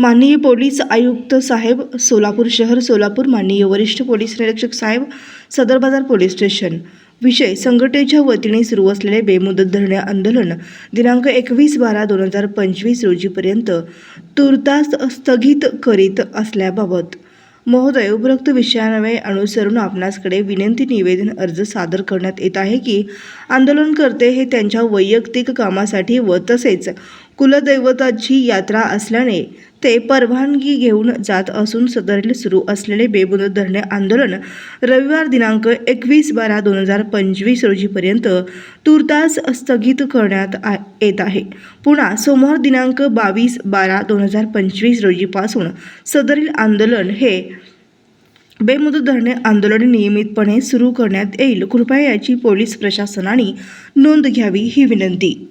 माननीय पोलीस आयुक्त साहेब सोलापूर शहर सोलापूर माननीय वरिष्ठ पोलीस निरीक्षक साहेब सदर बाजार पोलीस स्टेशन. विषय संघटनेच्या वतीने सुरू असलेले बेमुदत धरणे आंदोलन दिनांक एकवीस बारा दोन हजार पंचवीस रोजीपर्यंत तुर्तास स्थगित करीत असल्याबाबत. महोदय उपरोक्त विषयान्वये अनुसरून आपणासकडे विनंती निवेदन अर्ज सादर करण्यात येत आहे की आंदोलनकर्ते हे त्यांच्या वैयक्तिक कामासाठी व तसेच कुलदैवताची यात्रा असल्याने ते परवानगी घेऊन जात असून सदरील सुरू असलेले बेमुदत धरणे आंदोलन रविवार दिनांक एकवीस बारा दोन हजार पंचवीस रोजीपर्यंत तूर्तास स्थगित करण्यात आ येत आहे. पुन्हा सोमवार दिनांक बावीस बारा दोन हजार पंचवीस रोजीपासून सदरील आंदोलन हे बेमुदत धरणे आंदोलन नियमितपणे सुरू करण्यात येईल. कृपया याची पोलीस प्रशासनाने नोंद घ्यावी ही विनंती.